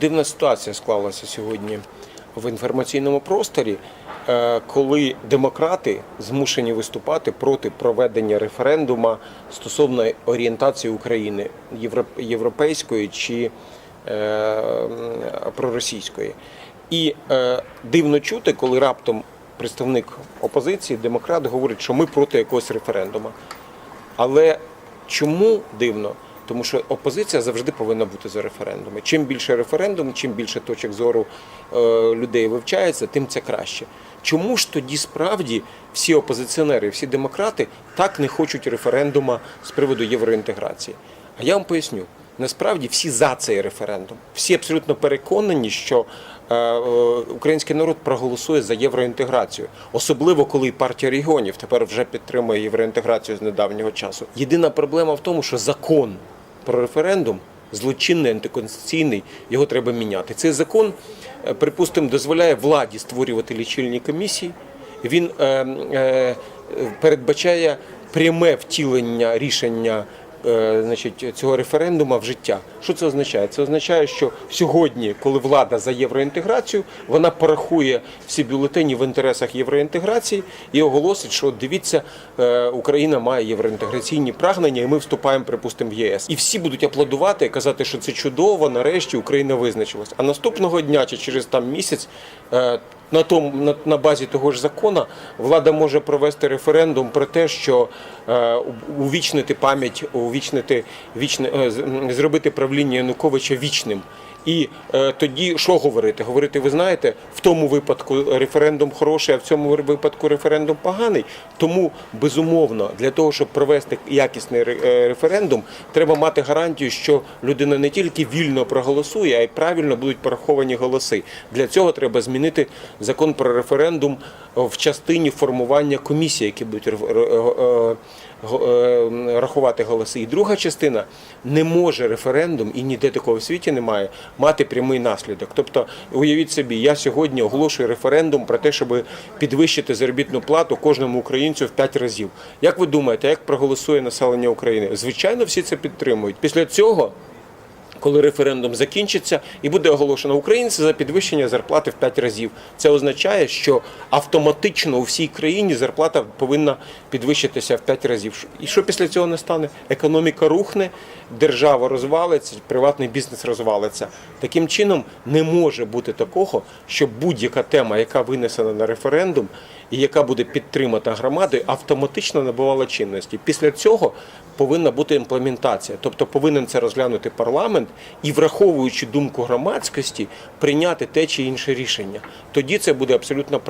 Дивна ситуація склалася сьогодні в інформаційному просторі, е, коли демократи змушені виступати проти проведення референдума стосовно орієнтації України європейської чи е, проросійської. І е, дивно чути, коли раптом представник опозиції, демократ, говорить, що ми проти якогось референдуму. Але чому дивно? Тому що опозиція завжди повинна бути за референдуми. Чим більше референдум, чим більше точок зору е, людей вивчається, тим це краще. Чому ж тоді справді всі опозиціонери, всі демократи так не хочуть референдума з приводу євроінтеграції? А я вам поясню. Насправді всі за цей референдум. Всі абсолютно переконані, що е, е, український народ проголосує за євроінтеграцію, особливо коли партія регіонів тепер вже підтримує євроінтеграцію з недавнього часу. Єдина проблема в тому, що закон про референдум злочинний, антиконституційний, його треба міняти. Цей закон, е, припустимо, дозволяє владі створювати лічильні комісії. Він е, е, передбачає пряме втілення рішення значить, цього референдуму в життя. Що це означає? Це означає, що сьогодні, коли влада за євроінтеграцію, вона порахує всі бюлетені в інтересах євроінтеграції і оголосить, що дивіться, е, Україна має євроінтеграційні прагнення, і ми вступаємо, припустимо, в ЄС. І всі будуть аплодувати і казати, що це чудово, нарешті Україна визначилась. А наступного дня чи через там місяць. На тому на, на базі того ж закону влада може провести референдум про те, що е, увічнити пам'ять, увічнити вічне е, зробити правління Януковича вічним. І е, тоді що говорити? Говорити, ви знаєте, в тому випадку референдум хороший, а в цьому випадку референдум поганий. Тому безумовно для того, щоб провести якісний е, референдум, треба мати гарантію, що людина не тільки вільно проголосує, а й правильно будуть пораховані голоси. Для цього треба змінити закон про референдум в частині формування комісій, які будуть е, рахувати голоси. І друга частина не може референдум, і ніде такого в світі немає, мати прямий наслідок. Тобто, уявіть собі, я сьогодні оголошую референдум про те, щоб підвищити заробітну плату кожному українцю в 5 разів. Як ви думаєте, як проголосує населення України? Звичайно, всі це підтримують. Після цього коли референдум закінчиться і буде оголошено українці за підвищення зарплати в 5 разів. Це означає, що автоматично у всій країні зарплата повинна підвищитися в 5 разів. І що після цього не стане? Економіка рухне, держава розвалиться, приватний бізнес розвалиться. Таким чином не може бути такого, що будь-яка тема, яка винесена на референдум і яка буде підтримана громадою, автоматично набувала чинності. Після цього повинна бути імплементація, тобто повинен це розглянути парламент і, враховуючи думку громадськості, прийняти те чи інше рішення. Тоді це буде абсолютно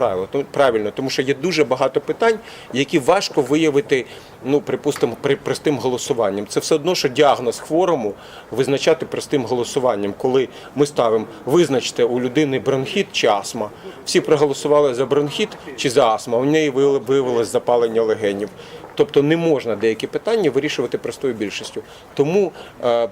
правильно, тому- що є дуже багато питань, які важко виявити, ну припустимо, при простим голосуванням. Це все одно, що діагноз хворому визначати простим голосуванням, коли ми ставимо визначте у людини бронхіт чи астма. Всі проголосували за бронхіт чи за астма. У неї виявили- виявилось запалення легенів. Тобто не можна деякі питання вирішувати простою більшістю. Тому е, е,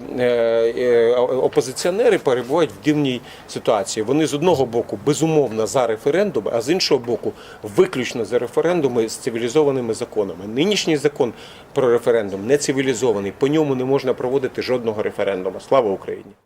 е, опозиціонери перебувають в дивній ситуації. Вони з одного боку безумовно за референдуми, а з іншого боку, виключно за референдуми з цивілізованими законами. Нинішній закон про референдум не цивілізований. По ньому не можна проводити жодного референдуму. Слава Україні!